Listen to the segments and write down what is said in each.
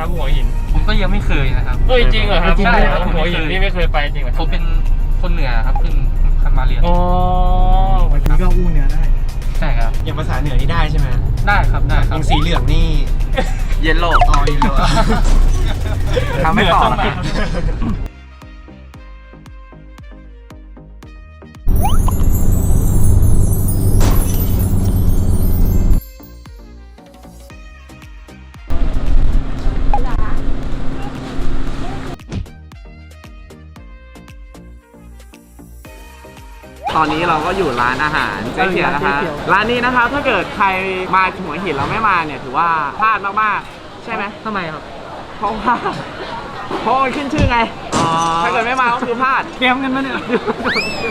ครับหัวหินผมก็ยังไม่เคยนะครับ เอ้ยจริงเหรอครับใช่ครับหัวหินนี่ไม่เคยไปจริงเหรอผมเป็นคนเหนือครับเพิ่งมาเรียนอ๋อวันนี้ก็อู้เหนือได้ใช่ครับอย่างภาษาเหนือนี่ได้ใช่ไหมได้ครับได้คอรับย่างสีเหลืองนี่เยลโล่ออยโลทำไม่ต่อเหนื อนนี้เราก็อยู่ร้านอาหารเจ๊เขียวนะคะเจ๊เขียวร้านนี้นะคะถ้าเกิดใครมาหัวหินแล้วไม่มาเนี่ยถือว่าพลาดมากๆใช่ไหมทำไมครับเพราะว่าเพราะมันขึ้นชื่อไงถ้าเกิดไม่มาก็คือพลาดเตรียมกันมาเนี่ย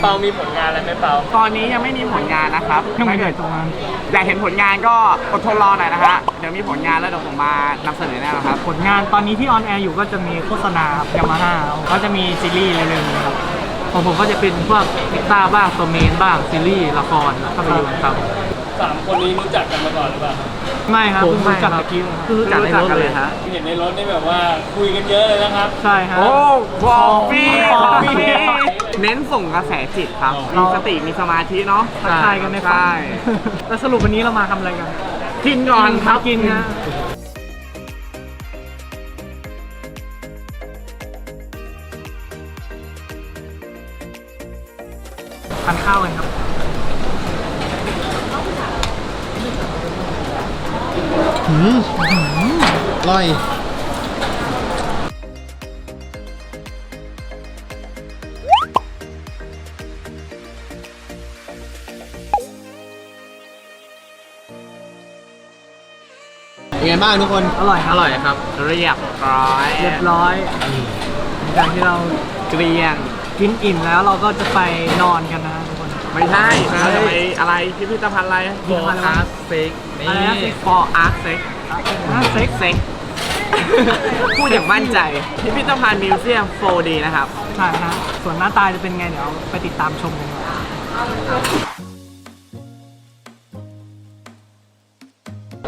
เปามีผลงานอะไรไหมเปาตอนนี้ยังไม่มีผลงานนะครับยังไม่ถ้าเกิเกิดดตรงนั้นอยากเห็นผลงานก็อดทนรอหน่อยนะฮะเดี๋ยวมีผลงานแล้วเดี๋ยวผมมานำเสนอแน่นอนครับผลงานตอนนี้ที่ออนแอร์อยู่ก็จะมีโฆษณาครับยามาฮ่าก็จะมีซีรีส์เร็วๆนี้ครับ ของผมก็จะเป็นพวกเอ็กซ์ต้าบ้างตัวเมนบ้างซีรีส์ละครภาพยนตร์ครับ สามคนนี้รู้จักกันมาก่อนหรือเปล่าครับไม่ครับผมเพิ่งรู้จักไม่ครับ ตะกี้เลยครับคือรู้จักในรถเลยฮะ เห็นในรถนี่แบบว่าคุยกันเยอะเลยนะครับ ใช่ครับโอ้คอฟฟี่คคออฟฟฟี่ฟี่เน้นส่งกระแสจิตครับอ๋อมีสติมีสมาธิเนาะ ทักทายกันในฝันใช่ แล้วสรุปวันนี้เรามาทำอะไรกัน กินก่อนครับกินนะ ทานข้าวกันครับหืมอร่อยเป็นไงบ้างทุกคน อร่อยคอรับร่อยครับ เรียบร้อยเรียบร้อยหลังจากที่เราเกลียง กินอิ่มแล้วเราก็จะไปนอนกันนะทุกคน ไม่ใช่เราจะไปอะไรพิพิธภัณฑ์อะไรพิพิธภัณฑ์อะไร Art Sex นี่อะไรนะ For Art Sex อะเซ็ก Sex พูดอย่างมั่นใจ พิพิธภัณฑ์มิวเซียม 4D นะครับ ใช่ฮะส่วนหน้าตาจะเป็นไงเดี๋ยวไปติดตามชมกันครับ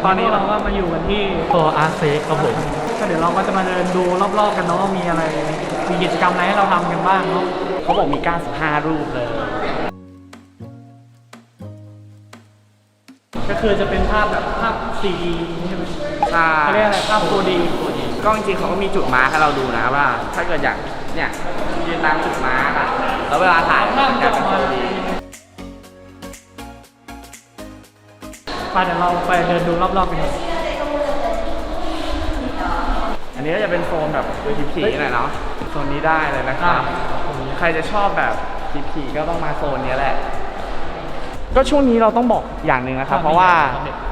ตอนนี้เราก็มาอยู่กันที่ตัวอาร์เซครับผม ก็เดี๋ยวเราก็จะมาเดินดูรอบๆกันเนาะว่ามีอะไร มีกิจกรรมอะไรให้เราทำกันบ้างเนาะเขาบอกมี 95 รูปเลย ก็คือจะเป็นภาพแบบภาพ 4D ใช่ไหมใช่เขาเรียกอะไรภาพ 4D ก็จริงๆเขาก็มีจุดมาร์คให้เราดูนะว่า ถ้าเกิดอยากเนี่ยยืนตามจุดมาร์คอะแล้วเวลาถ่ายมันจะเป็น 4D ไปเดี๋ยวเราไปเดินดูรอบๆกันครับอั นนี้ก็จะเป็นโซนแบบผีๆหน่อยเนาะโซนนี้ได้เลยนะครับใครจะชอบแบบผีๆก็ต้องมาโซนนี้แหละ ก็ช่วงนี้เราต้องบอกอย่างหนึ่งนะครับ เพราะว่า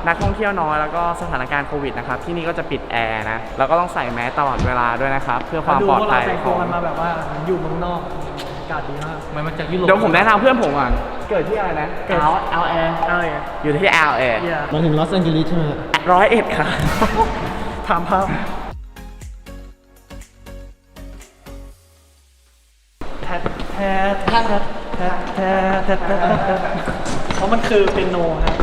นักท่องเที่ยวน้อยแล้วก็สถานการณ์โควิดนะครับ ที่นี่ก็จะปิดแอร์นะแล้วก็ต้องใส่แมสตลอดเวลาด้วยนะครับ เพื่อความดูปลอดพวกภัเรายแต่งขตัอวงกันมาแบบว่าเหมือนอยู่เมืองนอกอากาศดีมากมันมาจากยุโรปเดี๋ยวผมแนะนำเพื่อนผมก่อนเกิดที่อะไรนะเกิด L L A เอ้ยอยู่ที่ L A เหี้ยมาถึงลอสแอนเจลิสใช่ไหมร้อยเอ็ดค่ะถามภาพะแทะแทะแทะแทะแทะแทะเพราะมันคือเป็นโนฮะ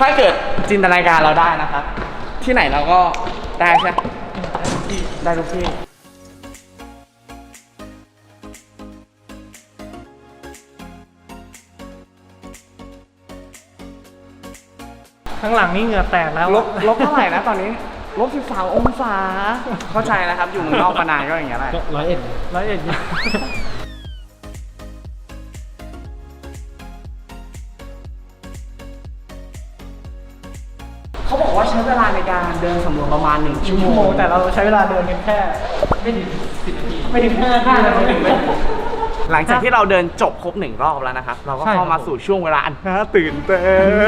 ถ้าเกิดจินตนาการเราได้นะครับ ที่ไหนเราก็ได้ใช่ไหมได้ทุกที่ข้างหลังนี่เหงื่อแตกแล้ว ลบลบเท่าไหร่นะตอนนี้ ลบ13องศา เข้าใจนะครับ อยู่เมืองนอกมานานก็อย่างเงี้ยแหละก็ร้อยเอ็ดร้อยเอ็ด เดินสำรวจประมาณ 1 ชั่ชั่ววโมโมงงแต่เราใช้เวลาเดินกันแค่ ไม่ถึงสิบนาทีไม่ถึงห้านาทีเลยไม่ถึงไม่ถึงหลังจากที่เราเดินจบครบหนึ่งรอบแล้วนะครับ เราก็ใช่เข้าครัมาบสู่ช่วงเวลาอันน่าตื่นเต้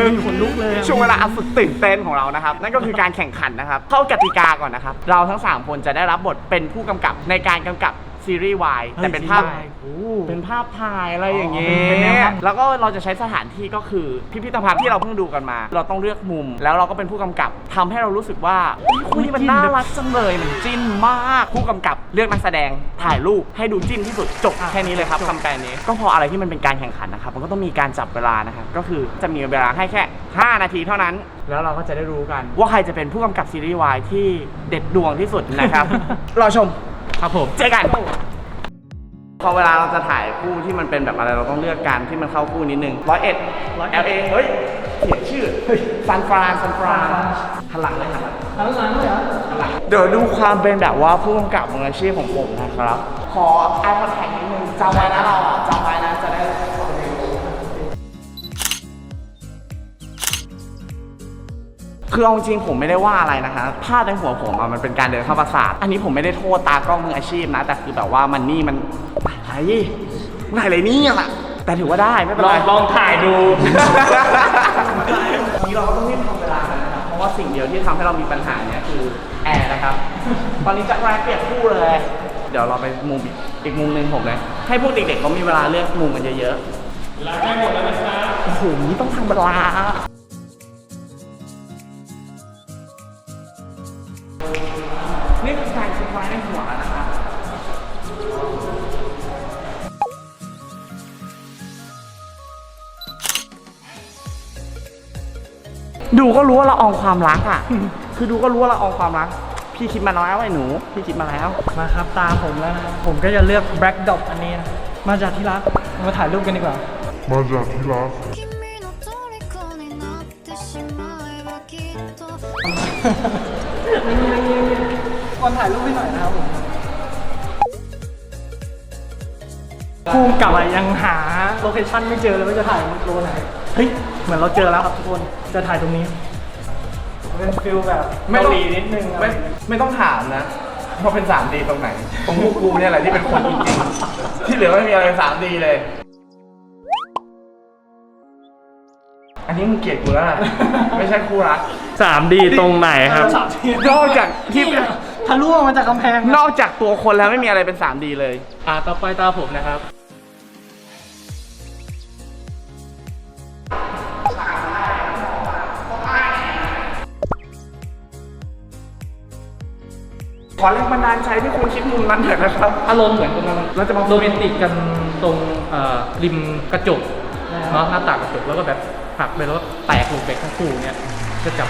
นขนลุกเลยอะช่วงเวลาอันสุดตื่นเต้นของเรานะครับ นั่นก็คือการแข่งขันนะครับ เข้ากติกาก่อนนะครับ เราทั้ง 3 คนจะได้รับบทเป็นผู้กำกับในการกำกับ ซีรีส์วายแต่เป็นภาพโอ้เป็นภาพถ่ายอะไรอย่างเงี้อ๋อเป็นแนวยภาพ แล้วก็เราจะใช้สถานที่ก็คือพิพิธภัณฑ์ที่เราเพิ่งดูกันมา เราต้องเลือกมุม แล้วเราก็เป็นผู้กำกับทำให้เรารู้สึกว่าคุยมันน่ารักจังเลยมันจิ้นมากผู้กำกับเลือกนักแสดงถ่ายรูปให้ดูจิ้นที่สุดจบแค่นี้เลยครับคำแปลนี้ก็พออะไรที่มันเป็นการแข่งขันนะครับมันก็ต้องมีการจับเวลานะครับก็คือจะมีเวลาให้แค่ 5 นาทีเท่านั้น แล้วเราก็จะได้รู้กัน ว่าใครจะเป็นผู้กำกับซีรีส์วายที่เด็ดดวงที่สุดนะครับ รอชม ครับผมเจอกันพอเวลาเราจะถ่ายคู่ที่มันเป็นแบบอะไรเราต้องเลือกการที่มันเข้าคู่นิดนึงร้อยเอ็ด LA เฮ้ยเขียนชื่อซันฟรานซันฟรานหันหลังเลยหันหลังหันหลังเลยเหรอหันหลังเดี๋ยวดูความเป็นแบบว่าผู้กำกับมืออาชีพของผมนะครับ ขอไอคอนแทคนิดนึงจำไว้นะเราอะจำไว้นะจะได้ คือเอาจริงๆผมไม่ได้ว่าอะไรนะคะภาพในหัวผมอะมันเป็นการเดินเข้าประสาท อันนี้ผมไม่ได้โทษตากล้องมืออาชีพนะ แต่คือแบบว่ามันนี่มันอะไรมันถ่ายอะไรเนี่ยล่ะแต่ถือว่าได้ไม่เป็นลอไรงลองถ่ายดู วันนี้เราก็ต้องรีบทำเวลากันนะครับ เพราะว่าสิ่งเดียวที่ทำให้เรามีปัญหาเนี่ยคือแอร์นะครับ ตอนนี้จะแรกเปลี่ยนคู่เลย เดี๋ยวเราไปมุมอีกอีกมุมหนึ่งผมเลย ให้พวกเด็กๆเขามีเวลาเลือกมุมกันเยอะๆ เวลาใกล้หมดแล้วนะครับโอ้โหนี่ต้องทำเวลา ไว้ในหัวแล้วนะครับดูก็รู้ว่าเราอองความรักอะ คือดูก็รู้ว่าเราอองความรัก พี่คิดมาแล้วไอ้หนู พี่คิดมาแล้ว มาครับตามผมแล้วนะครับผมก็จะเลือก Black Dot อันนี้นะมาจากที่รักมาถ่ายรูปกันดีกว่า มาจากที่รัก ถ่ายรูปให้หน่อยนะครับผมภูมิกับอะยังหาโลเคชั่นไม่เจอเลยว่าจะถ่ายโลไหน เฮ้ย เหมือนเราเจอแล้วครับทุกคน จะถ่ายตรงนี้ เป็นฟิลแบบเกาหลีนิดนึงไม่ไม่ต้องถามนะว่าเป็น 3D ตรงไหน ตรงพวกกูเนี่ยแหละที่เป็นคนจริงๆที่เหลือไม่มีอะไรเป็น 3D เลย อันนี้มึงเกลียดกูแล้วนะไม่ใช่คู่รัก 3D ตรงไหนครับสามทีนอกจากที่ ทะลุออกมาจากกำแพงนอกจากตัวคนแล้วไม่มีอะไรเป็น 3D เลย อ่าต่อไปตาผมนะครับ ขอแรงบันดาลใจที่คุณคิดมุมนั้นเถอะนะครับ อารมณ์เหมือนกำลังเราจะมา โรแมนติกกันตรงเอ่อริมกระจกเนาะหน้าต่างกระจกแล้วก็แบบผลักไปแล้วก็แตกลงไปทั้งคู่เนี่ยจะจับ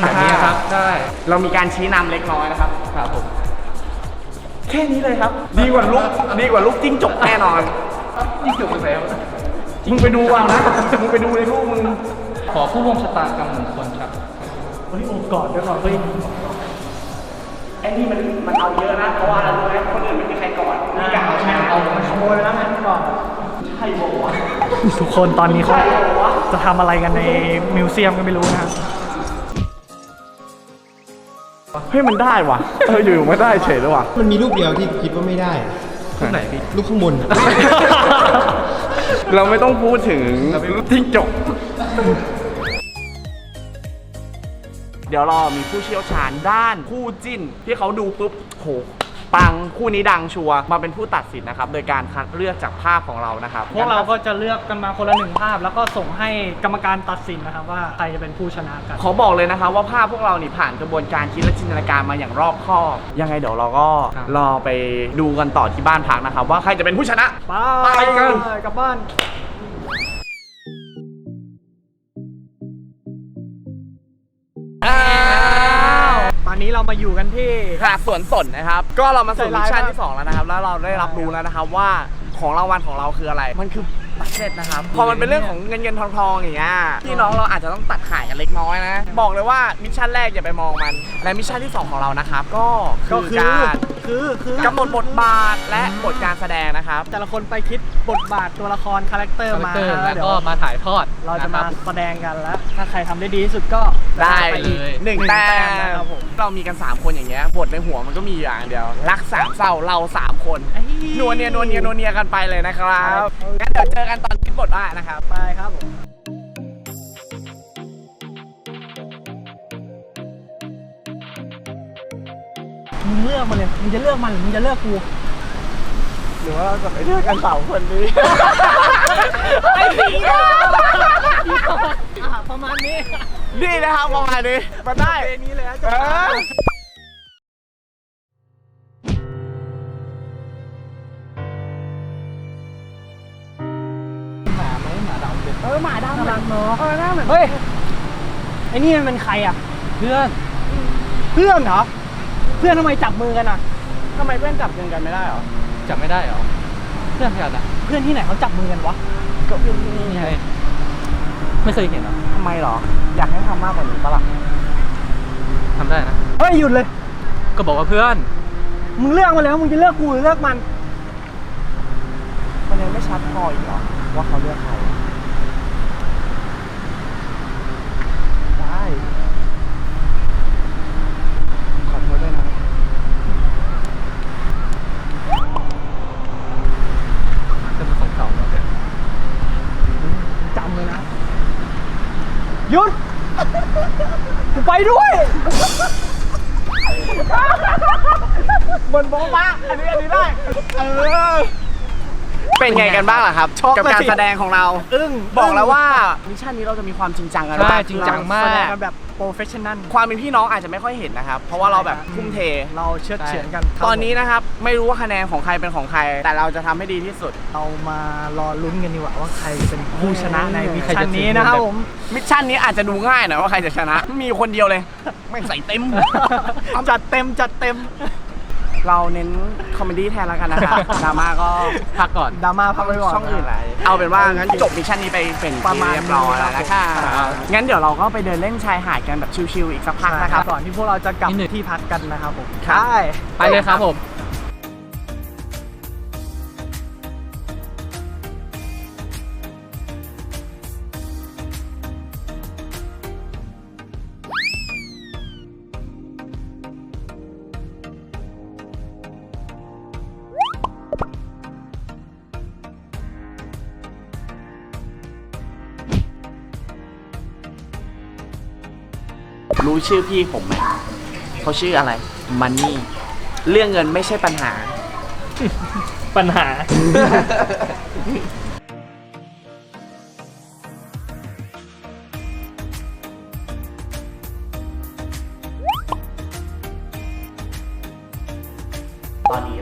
แบบนี้ครับได้ เรามีการชี้นำเล็กน้อยนะครับครับผม แค่นี้เลยครับ ดีกว่าลุกดีกว่าลุกจิ้งจกแน่นอนยิ่งจบไปแล้วมึงไปดูเอานะมึงไปดูในรูปมึงขอผู้ร่วมชะตากรรมหนึ่งคนครับเฮ้ยโอบกอดด้วยก่อนเฮ้ยไอ้นี่มันมันเอาเยอะนะเพราะว่าอะไรรู้ไหมคนอื่นไม่มีใครก่อนมีกาวใช่ไหมเอามันขโมยไปแล้วไงก่อนใช่บอกว่าทุกคนตอนนี้เขาใช่เหรอวะจะทำอะไรกันในมิวเซียมก็ไม่รู้นะครับ เฮ้ยมันได้ว่ะเอออยู่ๆไม่ได้เฉยเลยว่ะ มันมีรูปเดียวที่คิดว่าไม่ได้ที่ไหนพี่รูปข้างบนอะเราไม่ต้องพูดถึงจิ้งจก เดี๋ยวเรามีผู้เชี่ยวชาญด้านคู่จิ้น ที่เขาดูปุ๊บโห ปังคู่นี้ดังชัวร์มาเป็นผู้ตัดสินนะครับ โดยการคัดเลือกจากภาพของเรานะครับพวกเราก็จะเลือกกันมาคนละหนึ่งภาพ แล้วก็ส่งให้กรรมการตัดสินนะครับว่าใครจะเป็นผู้ชนะกันขอบอกเลยนะครับว่าภาพพวกเรานี่ผ่านกระบวนการคิดและจินตนาการมาอย่างรอบคอบ ยังไงเดี๋ยวเราก็ครับรอไปดูกันต่อที่บ้านพักนะครับ ว่าใครจะเป็นผู้ชนะไปไปกันกลับบ้าน นนี้เรามาอยู่กันที่ หาดสวนสนนะครับ ก็เรามาสู่ใจมิร้าชยชั่นมากที่ 2 แล้วนะครับ แล้วเราได้รับรู้แล้วนะครับว่าของรางวัลของเราคืออะไร มันคือ บัตเจ็ตนะครับ พอมันเป็นเรื่องของเงินเงินทองทองอย่างเงี้ยพี่น้องเราอาจจะต้องตัดขายกันเล็กน้อยนะ บอกเลยว่ามิชชั่นแรกอย่าไปมองมัน และมิชชั่นที่ 2 ของเรานะครับ ก็ก็คือคือการคือคือกำหนดบทบาทและบทการแสดงนะครับ แต่ละคนไปคิดบทบาทตัวละครคาแรคเตอร์คาแรคมาเตอร์แล้วเดี๋ยวก็มาถ่ายทอด เราจะนคมาบแสดงกันแล้ว ถ้าใครทำได้ดีที่สุดก็ได้ไปอีกเลยหนึ่งแต้มนะครับผมเรามีกัน 3 คนอย่างเงี้ยบทในหัวมันก็มีอยู่อย่างเดียว รักสามเศร้าเรา3 คนนัวเนียนัวเนียนัวเนียกันไปเลยนะครับงั้นเดี๋ยวเจอกันตอนคิดบทว่านะครับ ไปครับผมมึงเลือกมาเลยมึงจะเลือกมันหรือมึงจะเลือกกูหรือว่าเราจะไปเที่ยวกันสามคนนี้ไอ้ผีอะประมาณนี้ นี่นะครับประมาณนี้มาได้เพลงนี้เลยนะ ออหมาดำน่ารักเนาะเออหน้าเหมือนเฮ้ยไอ้นี่มันเป็นใครอะ เพื่อน เพื่อนเหรอ เพื่อนทำไมจับมือกันอะทำไมเพื่อนจับมือกันไม่ได้หรอจำไม่ได้เหรอเพื่อนกันอะเพื่อนที่ไหนเขาจับมือกันวะก็เพื่อนที่นี่นี่ไงไงไม่เคยเห็นเหรอทำไมหรอ อยากให้ทำมากกว่านี้ปะล่ะทำได้นะเฮ้ยหยุดเลย ก็บอกว่าเพื่อน มึงเลือกมาแล้วมึงจะเลือกกูหรือเลือกมันมันยังไม่ชัดพออีกเหรอว่าเขาเลือกใคร ได้ ขอโทษด้วยนะ จะมาส่งเขาแล้วเนี่ย จำเลยนะ หยุด กูไปด้วย บนโบ๊ะบ้าอันนี้อันนี้ได้ เออ เป็นไงกันบ้างล่ะครับช็อกกับการเลยแสดงของเรา อึ้งบอกแล้วว่ามิชชั่นนี้เราจะมีความจริงจังกันใช่มากจริงจังมากแสดงกันแบบโปรเฟชชั่น a ลความเป็นพี่น้องอาจจะไม่ค่อยเห็นนะครับ เพราะว่าเราแบบทุ่มเทเราเชื่อดเฉือนกัน ตอนนี้นะครับ ไม่รู้ว่าคะแนนของใครเป็นของใคร แต่เราจะทำให้ดีที่สุด เรามารอลุ้นกันดีกว่าว่าใครเป็นผู้ชนะในมิชใครชั่จะนนี้ถึงนะครับแบบผมมิชชั่นนี้อาจจะดูง่ายหน่อยว่าใครจะชนะ มีคนเดียวเลยไม่งใส่เต็มจัดเต็มจัดเต็ม เราเน้นคอมเมดี้แทนแล้วกันนะครับดราม่าก็พักก่อนดราม่าพักไว้ก่อนช่องอื่นอะไรเอาเป็นว่างั้นจบมิชชั่นนี้ไปเป็นประมาณที่เรียบร้อยแล้วนะคะครับงั้นเดี๋ยวเราก็ไปเดินเล่นชายหาดกันแบบชิลๆอีกสักพักนะครับก่อนที่พวกเราจะกลับนิดหนึ่งที่พักกันนะครับผมครับใช่ไปเลยครับผม ชื่อพี่ผมไหมเขาชื่ออะไร มันนี่ เรื่องเงินไม่ใช่ปัญหา ปัญหา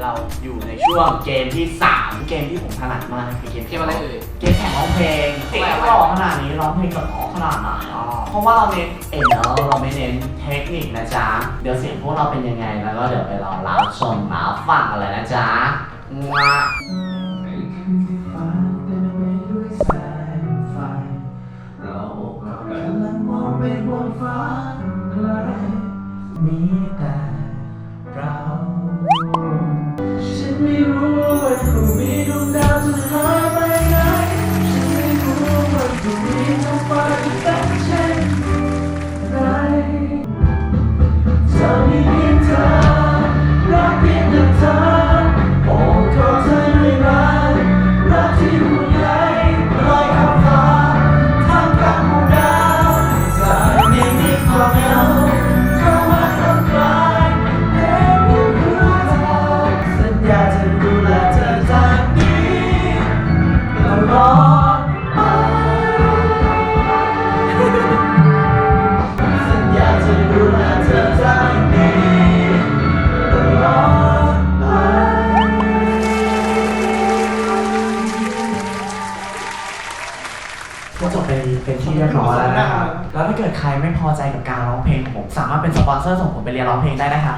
เราอยู่ในช่วงเกมที่ 3 เกมที่ผมถนัดมากคือเกมเกมอะไรเอ่ยเกมแข่งร้องเพลงเสียงหล่อขนาดนี้ร้องเพลงจะเพราะขนาดไหนอ๋อเพราะว่าเราเน้นเอ็นเนาะเราไม่เน้นเทคนิคนะจ๊ะ เดี๋ยวเสียงพวกเราเป็นยังไงแล้วก็เดี๋ยวไปรอรับชมรับฟังกันเลยนะจ๊ะว้า เป็นที่เรียบร้อยแล้วนะครับแล้วถ้าเกิดใครไม่พอใจกับการร้องเพลงของผม สามารถเป็นสปอนเซอร์ส่งผมไปเรียนร้องเพลงได้นะครั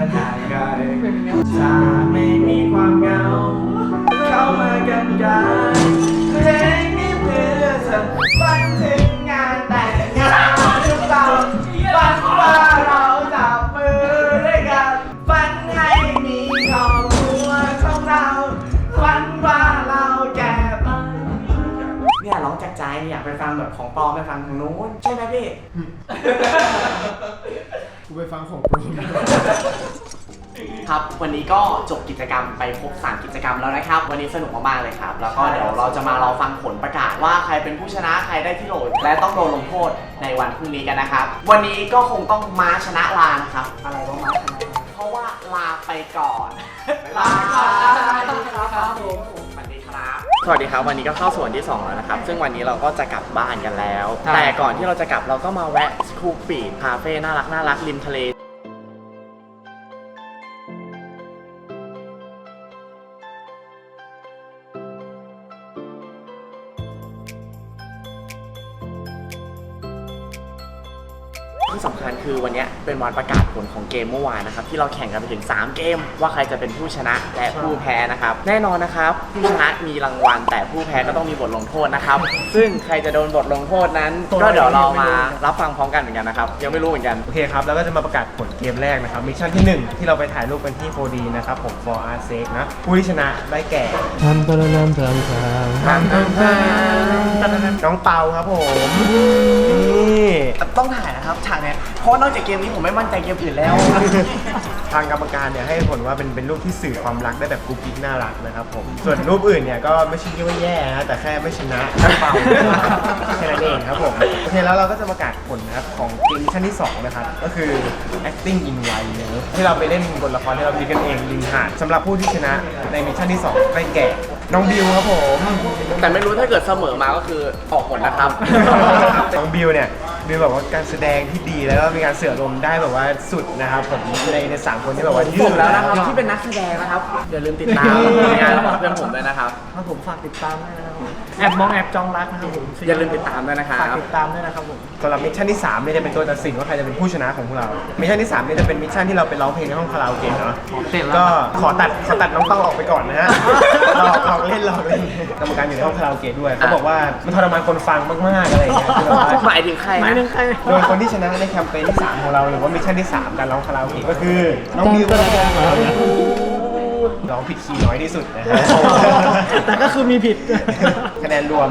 อหางไกลจะไม่มีความเหงา เข้ามากันกันเพลงนี้เพื่อเธอฝันถึงงานแต่งงานทุกเราฝันว่าเราจับมือด้วยกันฝันให้มีครอบครัวของเราฝันว่าเราแก่ไปเนี่ยร้องจากใจอยากไปฟังแบบของปลอมไปฟังทางนู้นใช่ไหมพี่ กูไปฟังของกู ครับ วันนี้ก็จบกิจกรรมไปครบ3กิจกรรมแล้วนะครับ วันนี้สนุกมากๆเลยครับ แล้วก็เดี๋ยวเราจะมารอฟังผลประกาศว่าใครเป็นผู้ชนะใครได้ที่โหลด และต้องโดนลงโทษในวันพรุ่งนี้กันนะครับ วันนี้ก็คงต้องม้าชนะลานะครับ อะไรว่าม้าชนะลาเพราะว่าลาไปก่อนลาครับผมสวัสดีครับ สวัสดีครับ วันนี้ก็เข้าส่วนที่ 2 แล้วนะครับ ซึ่งวันนี้เราก็จะกลับบ้านกันแล้วใช่แต่ก่อนที่เราจะกลับเราก็มาแวะสคูปปีดคาเฟ่น่ารักน่ารักริมทะเล คัญคือวันเนี้ยเป็นวันประกาศผลของเกมเมื่อวานนะครับที่เราแข่งกันไปถึง 3 เกม ว่าใครจะเป็นผู้ชนะและผู้แพ้นะครับ แน่นอนนะครับผู้ชนะมีรางวัลแต่ผู้แพ้ก็ต้องมีบทลงโทษนะครับ ซึ่งใครจะโดนบทลงโทษนั้น ก็เดี๋ยวเรามารับฟังพร้อมกันเหมือนกันนะครับยังไม่รู้เหมือนกันโอเคครับแล้วก็จะมาประกาศผลเกมแรกนะครับมิชชั่นที่ 1 ที่เราไปถ่ายรูปกันที่ 4D นะครับผม for our sake นะผู้ที่ชนะได้แก่ทำตะละน้ำทำทำทำทำทำน้องเปาครับผมนี่ต้องถ่ายนะครับฉากเนี้ยเพ ราะนอกจากเกมนี้ผมไม่มั่นใจเกมอื่นแล้ว ทางกรรมการเนี่ยให้ผลว่าเป็นเป็นรูปที่สื่อความรักได้แบบกุ๊กกิ๊กน่ารักนะครับผม ส่วนรูปอื่นเนี่ยก็ไม่ใช่ว่าแย่นะแต่แค่ไม่ชนะน้องเปาแค่นั้นเองครับผมโอเคแล้วเราก็จะประกาศผลนะครับของเกมมิชชั่นที่สองนะครับก็คือ acting in wine เนอะที่เราไปเล่นบทละครที่เราคิดกันเองริมหาดสำหรับผู้ที่ชนะในมิชชั่นที่สองได้แก่น้องบิวครับผม แต่ไม่รู้ถ้าเกิดเสมอมาก็คือออกผลนะครับ น้องบิวเนี่ย บิวแบบว่าการแสดงที่ดีแล้วก็มีการเสือลมณ์ได้แบบว่าสุดนะครับผมในในสามคนที่แบบว่าที่ผสุมดแล้วนะครับที่เป็นนักแสดงนะครับอย่าลืมติดตามผลงานของเพื่อนผมด้วยนะครับครับผมฝากติดตามด้วยนะครับผม แอบมองแอบจองรักนะครับผมอย่าลืมติดตามด้วยนะครัฝากบติดตามด้วยนะครับผมสำหรับมิชชั่นที่3เนี่ยจะเป็นตัวตัดสินว่าใครจะเป็นผู้ชนะของพวกเรา มิชชั่นที่3เนี่ยจะเป็นมิชชั่นที่เราไปร้องเพลงในห้องคาราโอเกะเนาะ เสร็จแล้วก็ขอตัดขอตัดน้องเต้าออกไปก่อนนะฮะหลอกหลอกเล่นหลอกเล่นกรรมการอยู่ในห้องคาราโอเกะด้วยเขาบอกว่ามันทรมานคนฟังมากๆอะไรอย่างเงี้ยคือแบบว่าหมายถึงใครหมายถึนะงใครโดยคนที่ชนะในแคมเปญที่3ของเราหรือว่ามิชชั่นที่3การร้องคาราโอเกะก็คือน้องบิว ร้องผิดคีย์น้อยที่สุดนะฮะ แต่ก็คือมีผิด คะแนนรวม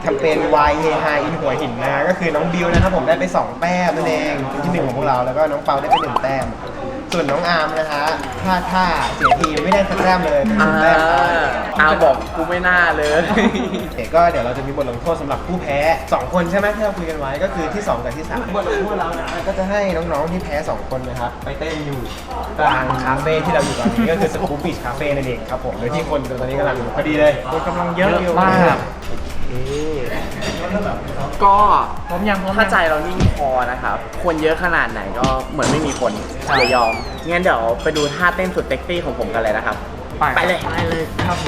แคมเปญ Y เฮฮาอินหัวหินนะฮะก็คือน้องบิวนะครับผมได้ไป 2 แต้มนั่นเองเป็นที่หนึ่งของพวกเราแล้วก็น้องเปาได้ไปหนึ่งแต้ม ส่วนน้องอาร์มนะฮะพลาดท่าเสียทีมไม่ได้สักแต้มเลยอ่าแต้มไปอาบอกกูไม่น่าเลยเดี๋ยวก็เดี๋ยวเราจะมีบทลงโทษสำหรับผู้แพ้2คนใช่ไหมที่เราคุยกันไว้ก็คือที่2กับที่3บทลงโทษเรานะก็จะให้น้องๆที่แพ้2คนนะครับไปเต้นอยู่กลางคาเฟ่ที่เราอยู่ตอนนี้ก็คือสกูปปิชคาเฟ่นั่นเองครับผมโดยที่คนตอนนี้กำลังอยู่พอดีเลยคนกำลังเยอะอยู่มาก ก็พร้อมยังพร้อมยังถ้าใจเรานิ่งพอนะครับ คนเยอะขนาดไหนก็เหมือนไม่มีคนอย่ายอมงั้นเดี๋ยวไปดูท่าเต้นสุดเซ็กซี่ของผมกันเลยนะครับ ไปเลย ไปเลยครับ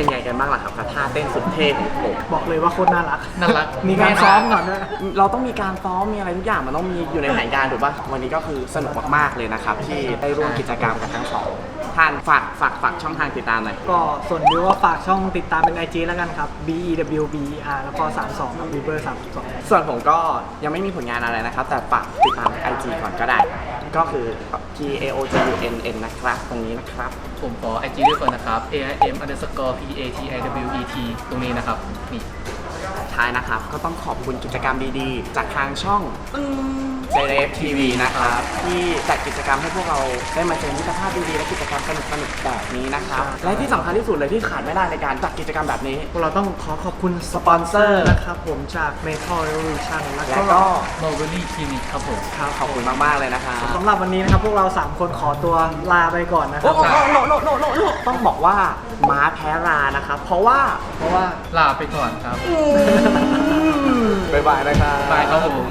เป็นไงกันบ้างล่ะครับกับท่าเต้นสุดเท่ของผม บอกเลยว่าโคตรน่ารัก น่ารักมีการซ้อมก่อนด้วยเราต้องมีการซ้อมมีอะไรทุกอย่างมันต้องมีอยู่ในแผนการถูกป่ะวันนี้ก็คือสนุกมากๆเลยนะครับ ที่ได้ร่วมกิจกรรมกับทั้งสองท่านฝากฝากฝากช่องทางติดตามหน่อยก็ส่วนบิวก็ฝากช่องติดตามเป็น IG แล้วกันครับ B E W B E R แล้วก็ 32ครับ b e เบอร์32ส่วนผมก็ยังไม่มีผลงานอะไรนะครับ แต่ฝากติดตามไอจีก่อนก็ได้ ก็คือ P A O J U N N นะครับ ตรงนี้นะครับ ผมขอไอจีด้วยก่อนนะครับ A I M underscore P A T I W E T ตรงนี้นะครับ นี่ ท้ายนะครับ ก็ต้องขอบคุณกิจกรรมดีๆ จากทางช่อง ตึ้ง เจเ f ทีวีนะครับ ที่จัดกิจกรรมให้พวกเราได้มาเจอมิตรภาพดีๆและกิจกรรมสนุกๆแบบนี้นะครับ และที่สำคัญที่สุดเลยที่ขาดไม่ได้ในการจัดกิจกรรมแบบนี้ พวกเราต้องขอขอบคุณสปอนเซอร์นะครับผมจาก Metal Revolution แล้วและก็ก็โนเบอรี่คลินิกครับผม ครับขอบคุณมากๆเลยนะครับ สำหรับวันนี้นะครับพวกเรา 3 คนขอตัวลาไปก่อนนะคโอ้รับ โหโนโนโนโนโนต้องบอกว่าม้าแพ้รานะครับ เพราะว่าเพราะว่าลาไปก่อนครับ บ๊ายบายนะครับ บายครับผม